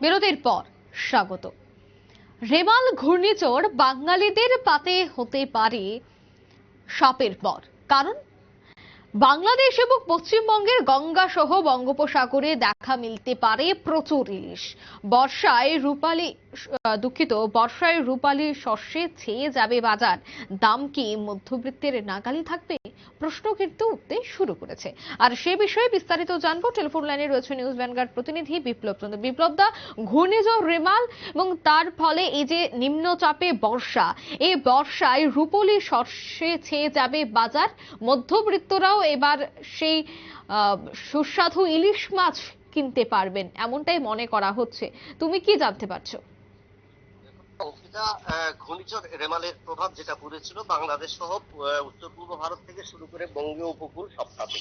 বিরতির পর স্বাগত। রেমাল ঘূর্ণিঝড় বাঙালিদের পাতে হতে পারে সাপের পর। কারণ বাংলাদেশ এবং পশ্চিমবঙ্গের গঙ্গা সহ বঙ্গোপসাগরে দেখা মিলতে পারে প্রচুর ইলিশ। বর্ষায় রূপালী দুঃখিত, বর্ষায় রূপালী শস্যে ছেয়ে যাবে বাজার। দাম কি মধ্যবিত্তের নাগালি থাকবে? প্রশ্ন কিন্তু উঠতে শুরু করেছে। আর সে বিষয়ে বিস্তারিত জানব। টেলিফোন লাইনে রয়েছে নিউজ ভ্যানগার্ড প্রতিনিধি বিপ্লব চন্দ্র। বিপ্লব দা, ঘূর্ণিঝড় রেমাল এবং তার ফলে এই যে নিম্নচাপে বর্ষা, এই বর্ষায় রূপলি শস্যে ছেয়ে যাবে বাজার। মধ্যবিত্তরাও এবার সেই সুস্বাদু ইলিশ মাছ কিনতে পারবেন, এমনটাই মনে করা হচ্ছে। তুমি কি জানতে পারছ? ঘূর্ণিঝড় রেমালের প্রভাব যেটা পড়েছিল, বাংলাদেশ সহ উত্তর পূর্ব ভারত থেকে শুরু করে বঙ্গীয় উপকূল সবটাতে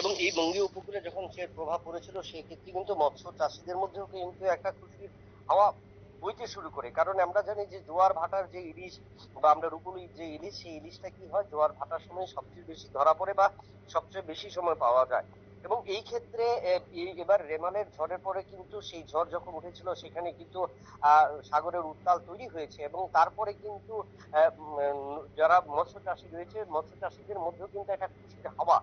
এবং এই বঙ্গীয় উপকূলে যখন সে প্রভাব পড়েছিল, সেক্ষেত্রে কিন্তু মৎস্য চাষীদের মধ্যেও কিন্তু একটা খুশির হাওয়া বইতে শুরু করে, কারণ আমরা জানি যে জোয়ার ভাটার যে ইলিশ বা আমরা রূপলি যে ইলিশ, সেই ইলিশটা কি হয়? জোয়ার ভাটার সময় সবচেয়ে বেশি ধরা পড়ে বা সবচেয়ে বেশি সময় পাওয়া যায়। এবং এই ক্ষেত্রে এবার রেমালের ঝড়ের পরে কিন্তু সেই ঝড় যখন উঠেছিল, সেখানে কিন্তু সাগরের উত্তাল তৈরি হয়েছে এবং তারপরে কিন্তু যারা মৎস্য চাষী রয়েছে, মৎস্য চাষীদের মধ্যেও কিন্তু একটা খুশির হাওয়া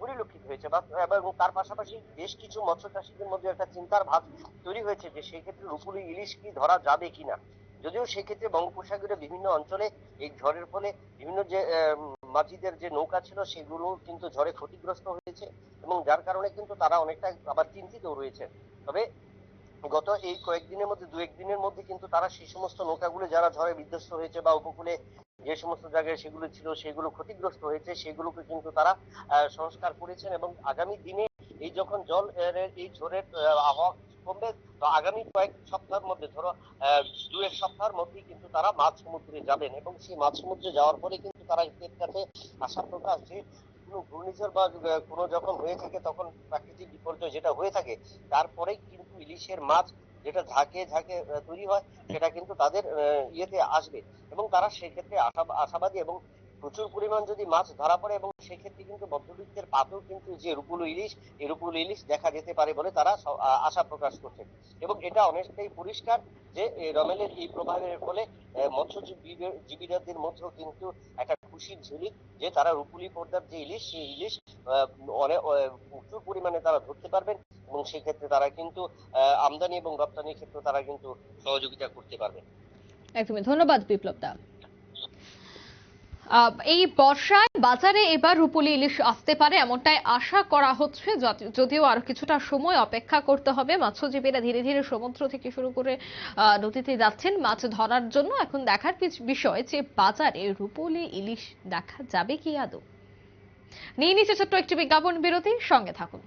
পরিলক্ষিত হয়েছে বা এবং তার পাশাপাশি বেশ কিছু মৎস্য চাষীদের মধ্যে একটা চিন্তার ভাব তৈরি হয়েছে যে সেই ক্ষেত্রে রূপুলি ইলিশ কি ধরা যাবে কিনা? যদিও সেক্ষেত্রে বঙ্গোপসাগরে বিভিন্ন অঞ্চলে এই ঝড়ের ফলে বিভিন্ন যে মাঝিদের যে নৌকা ছিল সেগুলো কিন্তু ঝড়ে ক্ষতিগ্রস্ত হয়েছে এবং যার কারণে কিন্তু তারা অনেকটা আবার চিন্তিত রয়েছে। তবে গত এই কয়েকদিনের মধ্যে দু একদিনের মধ্যে কিন্তু তারা সেই সমস্ত নৌকাগুলো যারা ঝড়ে বিধ্বস্ত হয়েছে বা উপকূলে যে সমস্ত জায়গায় সেগুলো ছিল, সেগুলো ক্ষতিগ্রস্ত হয়েছে, সেগুলোকে কিন্তু তারা সংস্কার করেছেন এবং আগামী দিনে এই যখন জল এই ঝড়ের আবহাওয়া কমবে, তো আগামী কয়েক সপ্তাহের মধ্যে, ধরো দু এক সপ্তাহের মধ্যেই কিন্তু তারা মাছ সমুদ্রে যাবেন এবং সেই মাছ সমুদ্রে যাওয়ার পরে কিন্তু তারা এর কাছে আশা প্রকাশ যে, কোনো ঘূর্ণিঝড় বা কোনো যখন হয়ে থাকে তখন প্রাকৃতিক বিপর্যয় যেটা হয়ে থাকে, তারপরেই কিন্তু ইলিশের মাছ যেটা ঝাঁকে ঝাঁকে তৈরি হয় সেটা কিন্তু তাদের ইয়েতে আসবে। এবং তারা সেক্ষেত্রে আশা- আশাবাদী এবং প্রচুর পরিমাণ যদি মাছ ধরা পড়ে এবং সেক্ষেত্রে কিন্তু মধ্যবিত্তের পাতেও কিন্তু যে রূপুল ইলিশ এই রূপুল ইলিশ দেখা যেতে পারে বলে তারা আশা প্রকাশ করছে। এবং এটা অনেকটাই পরিষ্কার যে রমেলের এই প্রভাবের ফলে আহ, মৎস্যজীবী- জীবীদের মধ্যেও কিন্তু একটা খুশির ঝুলি যে তারা রূপুলি পর্দার যে ইলিশ সেই ইলিশ প্রচুর পরিমাণে তারা ধরতে পারবেন। এবং সেই ক্ষেত্রে তারা কিন্তু আমদানি এবং রপ্তানির ক্ষেত্রে তারা কিন্তু সহযোগিতা করতে পারবেন একদমই। ধন্যবাদ বিপ্লব দা এই বর্ষায় বাজারে এবার রূপলি ইলিশ আসতে পারে এমনটাই আশা করা হচ্ছে যদিও আর কিছুটা সময় অপেক্ষা করতে হবে। মৎস্যজীবীরা ধীরে ধীরে সমুদ্র থেকে শুরু করে নদীতে যাচ্ছেন। মাছ ধরার জন্য এখন দেখার বিষয় যে বাজারে রূপলি ইলিশ দেখা যাবে কি আদৌ? নিয়ে নিচে ছোট্ট একটি বিজ্ঞাপন বিরতি, সঙ্গে থাকুন।